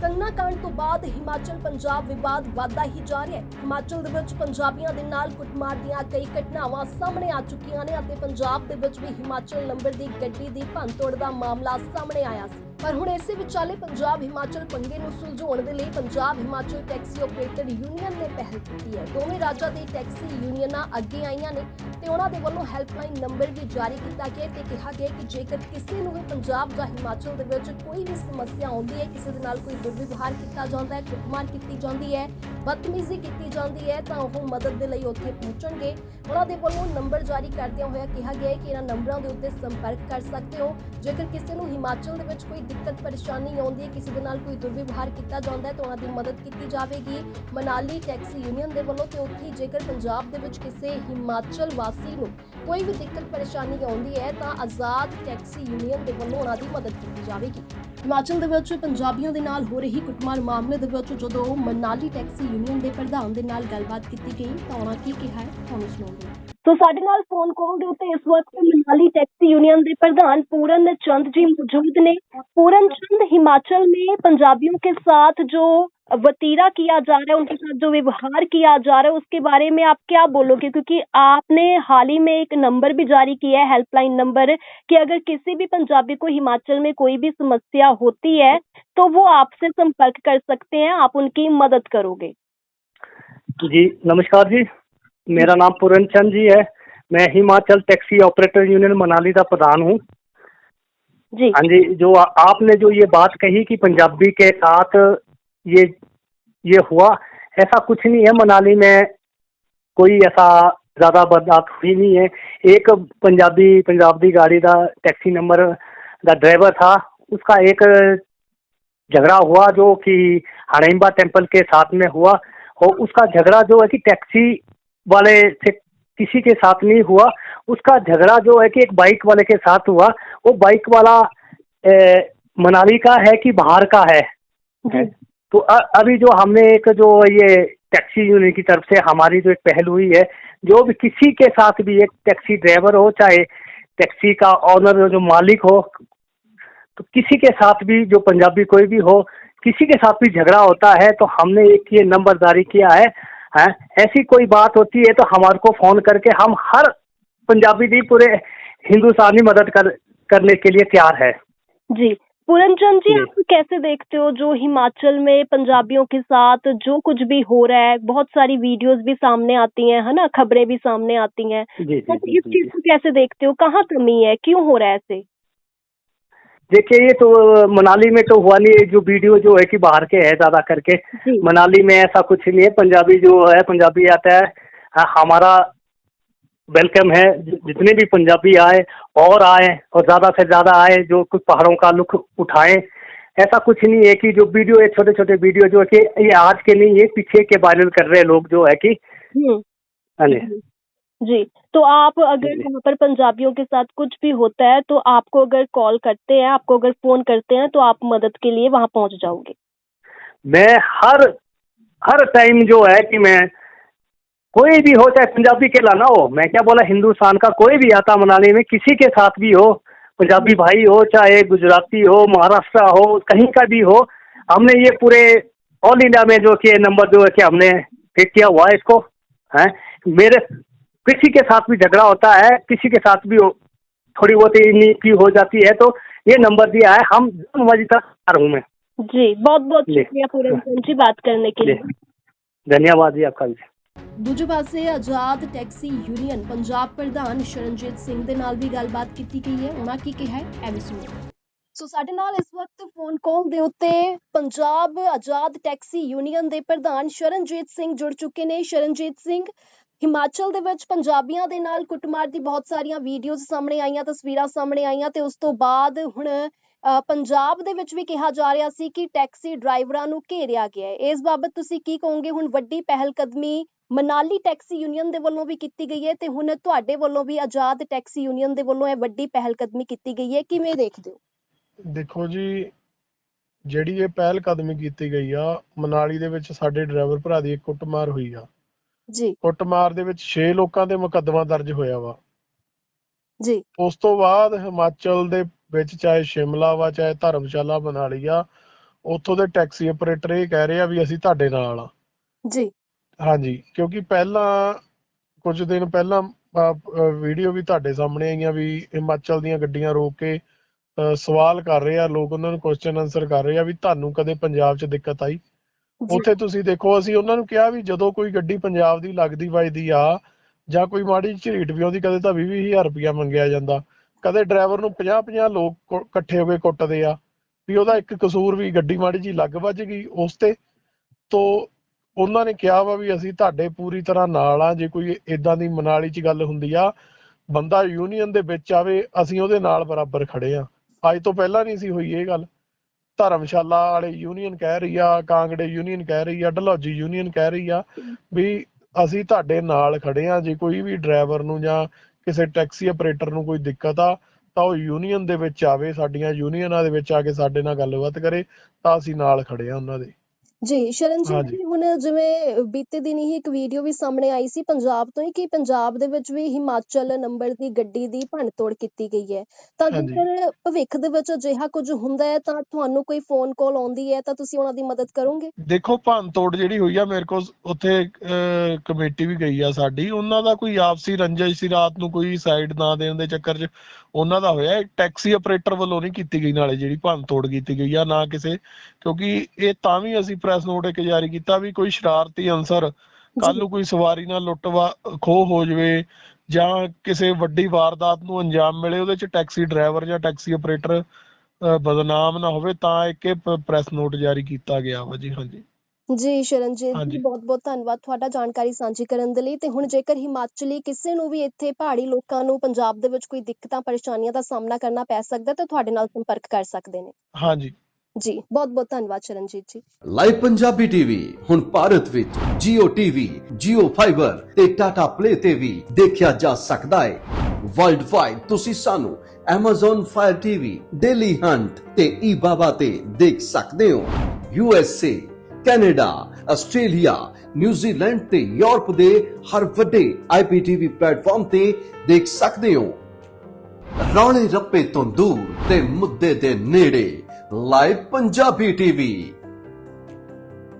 ਕੰਗਨਾ ਕਾਂਡ ਤੋਂ ਬਾਅਦ ਹਿਮਾਚਲ ਪੰਜਾਬ ਵਿਵਾਦ ਵਧਦਾ ਹੀ ਜਾ ਰਿਹਾ ਹੈ। ਹਿਮਾਚਲ ਦੇ ਵਿੱਚ ਪੰਜਾਬੀਆਂ ਦੇ ਨਾਲ ਕੁੱਟਮਾਰ ਦੀਆਂ ਕਈ ਘਟਨਾਵਾਂ ਸਾਹਮਣੇ ਆ ਚੁੱਕੀਆਂ ਨੇ ਅਤੇ ਪੰਜਾਬ ਦੇ ਵਿੱਚ ਵੀ ਹਿਮਾਚਲ ਨੰਬਰ ਦੀ ਗੱਡੀ ਦੀ ਭੰਨਤੋੜ ਦਾ ਮਾਮਲਾ ਸਾਹਮਣੇ ਆਇਆ ਸੀ। ਪਰ ਹੁਣ ਇਸੇ ਵਿਚਾਲੇ ਪੰਜਾਬ ਹਿਮਾਚਲ ਪੰਗੇ ਨੂੰ ਸੁਲਝਾਉਣ ਦੇ ਲਈ Punjab Himachal taxi operator union ਨੇ ਪਹਿਲ ਕੀਤੀ ਹੈ। ਦੋਵੇਂ ਰਾਜਾਂ ਦੇ ਟੈਕਸੀ ਯੂਨੀਅਨਾਂ ਅੱਗੇ ਆਈਆਂ ਨੇ ਤੇ ਉਹਨਾਂ ਦੇ ਵੱਲੋਂ ਹੈਲਪਲਾਈਨ ਨੰਬਰ ਵੀ ਜਾਰੀ ਕੀਤਾ ਗਿਆ ਤੇ ਕਿਹਾ ਗਿਆ ਕਿ ਜੇਕਰ ਕਿਸੇ ਨੂੰ ਵੀ ਪੰਜਾਬ ਜਾਂ ਹਿਮਾਚਲ ਦੇ ਵਿੱਚ ਕੋਈ ਵੀ ਸਮੱਸਿਆ ਆਉਂਦੀ ਹੈ, ਕਿਸੇ ਦੇ ਨਾਲ ਕੋਈ ਦੁਰਵਿਵਹਾਰ ਕੀਤਾ ਜਾਂਦਾ ਹੈ, ਕੁੱਟਮਾਰ ਕੀਤੀ ਜਾਂਦੀ ਹੈ, ਬਦਤਮੀਜ਼ੀ ਕੀਤੀ ਜਾਂਦੀ ਹੈ, ਤਾਂ ਉਹ ਮਦਦ ਦੇ ਲਈ ਉੱਥੇ ਪਹੁੰਚਣਗੇ। ਉਹਨਾਂ ਦੇ ਵੱਲੋਂ ਨੰਬਰ ਜਾਰੀ ਕਰਦਿਆਂ ਹੋਇਆ ਕਿਹਾ ਗਿਆ ਕਿ ਇਹਨਾਂ ਨੰਬਰਾਂ ਦੇ ਉੱਤੇ ਸੰਪਰਕ ਕਰ ਸਕਦੇ ਹੋ। ਜੇਕਰ ਕਿਸੇ ਨੂੰ ਹਿਮਾਚਲ ਦੇ ਵਿੱਚ ਕੋਈ ਦਿੱਕਤ ਪਰੇਸ਼ਾਨੀ ਆਉਂਦੀ ਹੈ, ਕਿਸੇ ਦੇ ਨਾਲ ਕੋਈ ਦੁਰਵਿਵਹਾਰ ਕੀਤਾ ਜਾਂਦਾ ਹੈ ਤਾਂ ਉਹਨਾਂ ਦੀ ਮਦਦ ਕੀਤੀ ਜਾਵੇਗੀ। ਮਨਾਲੀ ਟੈਕਸੀ ਯੂਨੀਅਨ ਦੇ ਵੱਲੋਂ ਤੇ ਉੱਥੇ ਜੇਕਰ ਪੰਜਾਬ ਦੇ ਵਿੱਚ ਕਿਸੇ ਹਿਮਾਚਲ ਵਾਸੀ ਨੂੰ ਕੋਈ ਵੀ ਦਿੱਕਤ ਪਰੇਸ਼ਾਨੀ ਆਉਂਦੀ ਹੈ, ਤਾਂ ਆਜ਼ਾਦ ਟੈਕਸੀ ਯੂਨੀਅਨ ਦੇ ਵੱਲੋਂ ਉਹਨਾਂ ਦੀ ਮਦਦ ਕੀਤੀ ਜਾਵੇਗੀ। ਹਿਮਾਚਲ ਦੇ ਵਿੱਚ ਪੰਜਾਬੀਆਂ ਦੇ ਨਾਲ ਹੋ ਰਹੀ ਕੁੱਟਮਾਰ ਮਾਮਲੇ ਦੇ ਵਿੱਚ ਜਦੋਂ ਮਨਾਲੀ ਟੈਕਸੀ ਯੂਨੀਅਨ ਦੇ ਪ੍ਰਧਾਨ ਦੇ ਨਾਲ ਗੱਲਬਾਤ ਕੀਤੀ ਗਈ, ਤਾਂ ਉਹਨਾਂ ਕੀ ਕਿਹਾ ਹੈ? ਤੁਹਾਨੂੰ ਸੁਣਾਉਂਦੇ ਹਾਂ। तो ਸਾਡੇ ਨਾਲ ਫੋਨ ਕਾਲ ਦੇ ਉੱਤੇ ਇਸ ਵਕਤ ਮਨਾਲੀ पूरन चंद जी मौजूद ने पूरन चंद हिमाचल में पंजाबियों के साथ जो वतीरा किया जा रहा है उनके साथ जो व्यवहार किया जा रहा है उसके बारे में आप क्या बोलोगे क्योंकि आपने हाल ही में एक नंबर भी जारी किया है हेल्पलाइन नंबर कि अगर किसी भी पंजाबी को हिमाचल में कोई भी समस्या होती है तो वो आपसे संपर्क कर सकते हैं आप उनकी मदद करोगे जी नमस्कार जी मेरा नाम पूरन चंद जी है। मैं Himachal taxi operator union Manali का प्रधान हूँ। जी। हाँ जी जो आ, आपने जो ये बात कही कि पंजाबी के साथ ये ये हुआ ऐसा कुछ नहीं है मनाली में। कोई ऐसा ज़्यादा बर्दाश्त हुई नहीं है। एक पंजाबी पंजाब की गाड़ी का टैक्सी नंबर का ड्राइवर था। उसका एक झगड़ा हुआ जो कि हड़िम्बा टेंपल के साथ में हुआ। और उसका झगड़ा जो है कि टैक्सी वाले से किसी के साथ नहीं हुआ। उसका झगड़ा जो है कि एक बाइक वाले के साथ हुआ। वो बाइक वाला ए, मनाली का है कि बाहर का है? तो अ, अभी जो हमने एक जो ये टैक्सी यूनियन की तरफ़ से हमारी जो एक पहल हुई है जो भी किसी के साथ भी एक टैक्सी ड्राइवर हो चाहे टैक्सी का ऑनर जो मालिक हो तो किसी के साथ भी जो पंजाबी कोई भी हो किसी के साथ भी झगड़ा होता है तो हमने एक ये नंबर जारी किया है। हैं? ऐसी कोई बात होती है तो हमारे को फ़ोन करके हम हर पंजाबी भी पूरे हिंदुस्तानी मदद कर करने के लिए तैयार है। जी पूरनचंद जी जी। आप कैसे देखते हो जो हिमाचल में पंजाबियों के साथ जो कुछ भी हो रहा है? बहुत सारी वीडियोस भी सामने आती हैं है ना? खबरें भी सामने आती हैं। तो इस चीज़ को कैसे देखते हो? कहाँ कमी है? क्यों हो रहा है ऐसे? देखिए ये तो मनाली में तो हुआ नहीं ये जो वीडियो जो है कि बाहर के है ज़्यादा करके। मनाली में ऐसा कुछ नहीं है। पंजाबी जो है पंजाबी आता है। हमारा वेलकम है। जितने भी पंजाबी आए और आए और ज़्यादा से ज़्यादा आए जो कुछ पहाड़ों का लुक उठाएँ ऐसा कुछ नहीं है कि जो वीडियो है छोटे छोटे वीडियो जो है कि ये आज के नहीं है पीछे के वायरल कर रहे हैं लोग जो है कि हाँ जी। जी। तो आप अगर जी। वहाँ पर पंजाबियों के साथ कुछ भी होता है तो आपको अगर कॉल करते हैं आपको अगर फ़ोन करते हैं तो आप मदद के लिए वहाँ पहुँच जाओगे मैं हर हर टाइम जो है कि मैं कोई भी हो चाहे पंजाबी के लाना हो मैं क्या बोला हिंदुस्तान का कोई भी आता मनाली में किसी के साथ भी हो पंजाबी भाई हो चाहे गुजराती हो महाराष्ट्र हो कहीं का भी हो हमने ये पूरे ऑल इंडिया में जो कि ये नंबर जो है कि हमने फिट किया हुआ है इसको है मेरे किसी के साथ भी झगड़ा होता है किसी के साथ भी हो, थोड़ी बहुत इन्हीं की हो जाती है तो ये नंबर दिया है हम मर्जी तक तैयार हूँ मैं जी बहुत बहुत जी। शुक्रिया पूरनचंद जी बात करने के लिए धन्यवाद जी आपका भी ਦੂਜੇ ਪਾਸੇ ਆਜ਼ਾਦ ਟੈਕਸੀ ਯੂਨੀਅਨ ਪੰਜਾਬ ਪ੍ਰਧਾਨ ਸ਼ਰਨਜੀਤ ਸਿੰਘ ਦੇ ਨਾਲ ਵੀ ਗੱਲਬਾਤ ਕੀਤੀ ਗਈ ਹੈ ਉਹਨਾਂ ਕੀ ਕਿਹਾ ਹੈ ਐਵੇਂ ਸੁਣੋ ਸੋ ਸਾਡੇ ਨਾਲ ਇਸ ਵਕਤ ਫੋਨ ਕਾਲ ਦੇ ਉੱਤੇ ਪੰਜਾਬ ਆਜ਼ਾਦ ਟੈਕਸੀ ਯੂਨੀਅਨ ਦੇ ਪ੍ਰਧਾਨ ਸ਼ਰਨਜੀਤ ਸਿੰਘ ਜੁੜ ਚੁੱਕੇ ਨੇ ਸ਼ਰਨਜੀਤ ਸਿੰਘ ਹਿਮਾਚਲ ਦੇ ਵਿੱਚ ਪੰਜਾਬੀਆਂ ਦੇ ਨਾਲ ਕੁੱਟਮਾਰ ਦੀ ਬਹੁਤ ਸਾਰੀਆਂ ਵੀਡੀਓਜ਼ ਸਾਹਮਣੇ ਆਈਆਂ, ਤਸਵੀਰਾਂ ਸਾਹਮਣੇ ਆਈਆਂ ਤੇ ਉਸ ਤੋਂ ਬਾਅਦ ਹੁਣ ਪੰਜਾਬ ਦੇ ਵਿੱਚ ਵੀ ਕਿਹਾ ਜਾ ਰਿਹਾ ਸੀ ਕਿ ਟੈਕਸੀ ਡਰਾਈਵਰਾਂ ਨੂੰ ਘੇਰਿਆ ਗਿਆ ਹੈ। ਇਸ ਬਾਬਤ ਤੁਸੀਂ ਕੀ ਕਹੋਗੇ? ਹੁਣ ਵੱਡੀ ਪਹਿਲ ਕਦਮੀ ਮਨਾਲੀ ਟੈਕਸੀ ਯੂਨੀਅਨ ਦੇ ਵੱਲੋਂ ਵੀ ਕੀਤੀ ਗਈ ਹੈ ਤੇ ਹੁਣ ਤੁਹਾਡੇ ਵੱਲੋਂ ਵੀ ਆਜ਼ਾਦ ਟੈਕਸੀ ਯੂਨੀਅਨ ਦੇ ਵੱਲੋਂ ਇਹ ਵੱਡੀ ਪਹਿਲ ਕਦਮੀ ਕੀਤੀ ਗਈ ਹੈ। ਕਿਵੇਂ ਦੇਖਦੇ ਹੋ? ਦੇਖੋ ਜੀ, ਜਿਹੜੀ ਇਹ ਪਹਿਲ ਕਦਮੀ ਕੀਤੀ ਗਈ ਆ, ਮਨਾਲੀ ਦੇ ਵਿੱਚ ਸਾਡੇ ਡਰਾਈਵਰ ਭਰਾ ਦੀ ਕੁੱਟਮਾਰ ਹੋਈ ਆ। ਜੀ। ਕੁੱਟਮਾਰ ਦੇ ਵਿੱਚ 6 ਲੋਕਾਂ ਤੇ ਮੁਕੱਦਮਾ ਦਰਜ ਹੋਇਆ ਵਾ। ਜੀ। ਉਸ ਤੋਂ ਬਾਅਦ ਹਿਮਾਚਲ ਦੇ ਵਿੱਚ ਚਾਹੇ ਸ਼ਿਮਲਾ ਵਾ ਚਾਹੇ ਧਰਮਸ਼ਾਲਾ ਮਨਾਲੀ ਆ ਉੱਥੋਂ ਦੇ ਟੈਕਸੀ ਆਪਰੇਟਰ ਇਹ ਕਹਿ ਰਹੇ ਆ ਵੀ ਅਸੀਂ ਤੁਹਾਡੇ ਨਾਲ ਆ। ਜੀ। ਹਾਂਜੀ ਕਿਉਂਕਿ ਪਹਿਲਾਂ ਕੁਝ ਦਿਨ ਪਹਿਲਾਂ ਵੀਡੀਓ ਵੀ ਤੁਹਾਡੇ ਸਾਹਮਣੇ ਆਈਆਂ ਵੀ ਹਿਮਾਚਲ ਦੀਆਂ ਗੱਡੀਆਂ ਰੋਕ ਕੇ ਸਵਾਲ ਕਰ ਰਹੇ ਆ ਲੋਕ ਉਹਨਾਂ ਨੂੰ ਕੁਐਸਚਨ ਆਨਸਰ ਕਰ ਰਹੇ ਆ ਵੀ ਤੁਹਾਨੂੰ ਕਦੇ ਪੰਜਾਬ 'ਚ ਦਿੱਕਤ ਆਈ? ਉੱਥੇ ਤੁਸੀਂ ਦੇਖੋ, ਅਸੀਂ ਉਹਨਾਂ ਨੂੰ ਕਿਹਾ ਵੀ ਜਦੋਂ ਕੋਈ ਗੱਡੀ ਪੰਜਾਬ ਦੀ ਲੱਗਦੀ ਵੱਜਦੀ ਆ, ਜਾਂ ਕੋਈ ਮਾੜੀ ਝਰੀਟ ਵੀ ਆਉਂਦੀ, ਕਦੇ ਤਾਂ 20 ਹਜ਼ਾਰ ਰੁਪਇਆ ਮੰਗਿਆ ਜਾਂਦਾ। ਕਦੇ ਡਰਾਈਵਰ ਨੂੰ 50 50 ਲੋਕ ਇਕੱਠੇ ਹੋ ਕੇ ਕੁੱਟਦੇ ਆ, ਵੀ ਉਹਦਾ ਇੱਕ ਕਸੂਰ ਵੀ ਗੱਡੀ ਮਾੜੀ ਜਿਹੀ ਲੱਗ ਵੱਜ ਗਈ ਉਸ ਤੇ। ਤੋ ਉਹਨਾਂ ਨੇ ਕਿਹਾ ਵਾ ਵੀ ਅਸੀਂ ਤੁਹਾਡੇ ਪੂਰੀ ਤਰ੍ਹਾਂ ਨਾਲ ਆ, ਜੇ ਕੋਈ ਇਦਾਂ ਦੀ ਮਨਾਲੀ 'ਚ ਗੱਲ ਹੁੰਦੀ ਆ, ਬੰਦਾ ਯੂਨੀਅਨ ਦੇ ਵਿੱਚ ਆਵੇ, ਅਸੀਂ ਉਹਦੇ ਨਾਲ ਬਰਾਬਰ ਖੜੇ ਆ। ਅੱਜ ਤੋਂ ਪਹਿਲਾਂ ਨਹੀਂ ਸੀ ਹੋਈ ਇਹ ਗੱਲ। ਧਰਮਸ਼ਾਲਾ ਵਾਲੇ ਯੂਨੀਅਨ ਕਹਿ ਰਹੀ ਆ, ਕਾਂਗੜੇ ਯੂਨੀਅਨ ਕਹਿ ਰਹੀ ਆ, ਡਲਹੌਜੀ ਯੂਨੀਅਨ ਕਹਿ ਰਹੀ ਆ ਵੀ ਅਸੀਂ ਤੁਹਾਡੇ ਨਾਲ ਖੜੇ ਆ, ਜੇ ਕੋਈ ਵੀ ਡਰਾਈਵਰ ਨੂੰ ਜਾਂ ਕਿਸੇ ਟੈਕਸੀ ਆਪਰੇਟਰ ਨੂੰ ਕੋਈ ਦਿੱਕਤ ਆ, ਤਾਂ ਉਹ ਯੂਨੀਅਨ ਦੇ ਵਿੱਚ ਆਵੇ, ਸਾਡੀਆਂ ਯੂਨੀਅਨਾਂ ਦੇ ਵਿੱਚ ਆ ਕੇ ਸਾਡੇ ਨਾਲ ਗੱਲਬਾਤ ਕਰੇ, ਤਾਂ ਅਸੀਂ ਨਾਲ ਖੜੇ ਆ ਉਹਨਾਂ ਦੇ। ਜੀ ਸ਼ਰਨਜੀਤ ਹਾਂਜੀ। ਜੀ ਹੁਣ ਜਿਵੇਂ ਬੀਤੇ ਦਿਨ ਹੀ ਇੱਕ ਵੀਡੀਓ ਵੀ ਸਾਹਮਣੇ ਆਈ ਸੀ ਪੰਜਾਬ ਤੋਂ ਹੀ ਕਿ ਪੰਜਾਬ ਦੇ ਵਿੱਚ ਵੀ ਹਿਮਾਚਲ ਨੰਬਰ ਦੀ ਗੱਡੀ ਦੀ ਭੰਨਤੋੜ ਕੀਤੀ ਗਈ ਹੈ ਤਾਂ ਹਾਂਜੀ। ਜੇਕਰ ਭਵਿੱਖ ਦੇ ਵਿੱਚ ਅਜਿਹਾ ਕੁਝ ਹੁੰਦਾ ਹੈ ਤਾਂ ਤੁਹਾਨੂੰ ਕੋਈ ਫੋਨ ਕਾਲ ਆਉਂਦੀ ਹੈ ਤਾਂ ਤੁਸੀਂ ਉਹਨਾਂ ਦੀ ਮਦਦ ਕਰੋਗੇ ਦੇਖੋ ਭੰਨ ਤੋੜ ਜਿਹੜੀ ਹੋਈ ਆ ਮੇਰੇ ਕੋਲ ਉੱਥੇ ਅਹ, ਕਮੇਟੀ ਵੀ ਗਈ ਆ ਸਾਡੀ ਉਹਨਾਂ ਦਾ ਕੋਈ ਆਪਸੀ ਰੰਜਿਸ਼ ਸੀ ਰਾਤ ਨੂੰ ਕੋਈ ਸਾਈਡ ਨਾ ਦੇਣ ਦੇ ਚੱਕਰ 'ਚ ਉਹਨਾਂ ਦਾ ਹੋਇਆ ਇਹ ਟੈਕਸੀ ਆਪਰੇਟਰ ਵੱਲੋਂ ਨਹੀਂ ਕੀਤੀ ਗਈ ਨਾਲੇ ਜਿਹੜੀ ਭੰਨ ਤੋੜ ਕੀਤੀ ਗਈ ਆ ਨਾ ਕਿਸੇ ਕਿਉਂਕਿ ਇਹ ਤਾਂ ਵੀ ਅਸੀਂ ਪ੍ਰੈਸ ਨੋਟ ਇੱਕ ਜਾਰੀ ਕੀਤਾ ਵੀ ਕੋਈ ਸ਼ਰਾਰਤੀ ਅਨਸਰ ਕੱਲ ਨੂੰ ਕੋਈ ਸਵਾਰੀ ਨਾਲ ਲੁੱਟਵਾ ਖੋਹ ਹੋ ਜਾਵੇ ਜਾਂ ਕਿਸੇ ਵੱਡੀ ਵਾਰਦਾਤ ਨੂੰ ਅੰਜਾਮ ਮਿਲੇ ਉਹਦੇ 'ਚ ਟੈਕਸੀ ਡਰਾਈਵਰ ਜਾਂ ਟੈਕਸੀ ਆਪਰੇਟਰ ਬਦਨਾਮ ਨਾ ਹੋਵੇ ਤਾਂ ਇੱਕ ਪ੍ਰੈਸ ਨੋਟ ਜਾਰੀ ਕੀਤਾ ਗਿਆ ਵਾ ਜੀ ਹਾਂਜੀ। ਜੀ ਸ਼ਰਨਜੀਤ ਜੀ। ਬਹੁਤ ਬਹੁਤ ਧੰਨਵਾਦ ਤੁਹਾਡਾ ਜਾਣਕਾਰੀ ਸਾਂਝੀ ਕਰਨ ਦੇ ਲਈ ਤੇ ਹੁਣ ਜੇਕਰ ਹਿਮਾਚਲੀ ਕਿਸੇ ਨੂੰ ਵੀ ਇੱਥੇ ਪਹਾੜੀ ਲੋਕਾਂ ਨੂੰ ਪੰਜਾਬ ਦੇ ਵਿੱਚ ਕੋਈ ਦਿੱਕਤਾਂ ਪਰੇਸ਼ਾਨੀਆਂ ਦਾ ਸਾਹਮਣਾ ਕਰਨਾ ਪੈ ਸਕਦਾ ਤਾਂ ਤੁਹਾਡੇ ਨਾਲ ਸੰਪਰਕ ਕਰ ਸਕਦੇ ਨੇ। ਹਾਂਜੀ। ਜੀ ਬਹੁਤ ਬਹੁਤ ਧੰਨਵਾਦ ਸ਼ਰਨਜੀਤ ਜੀ। ਲਾਈਵ ਪੰਜਾਬੀ ਟੀਵੀ ਹੁਣ ਭਾਰਤ ਵਿੱਚ Jio TV, Jio Fiber ਤੇ Tata Play ਤੇ ਵੀ ਦੇਖਿਆ ਜਾ ਸਕਦਾ ਹੈ। ਵਰਲਡ ਵਾਈਡ ਤੁਸੀਂ ਸਾਨੂੰ Amazon Fire TV, Daily Hunt ਤੇ eBaba ਤੇ ਦੇਖ ਸਕਦੇ ਹੋ। USA, Canada, Australia, New Zealand ਤੇ ਯੂਰਪ ਦੇ ਹਰ ਵੱਡੇ IPTV ਪਲੇਟਫਾਰਮ ਤੇ ਦੇਖ ਸਕਦੇ ਹੋ। ਰੌਲੇ ਰੱਪੇ ਤੋਂ ਦੂਰ ਤੇ ਮੁੱਦੇ ਦੇ ਨੇੜੇ। Live Punjabi TV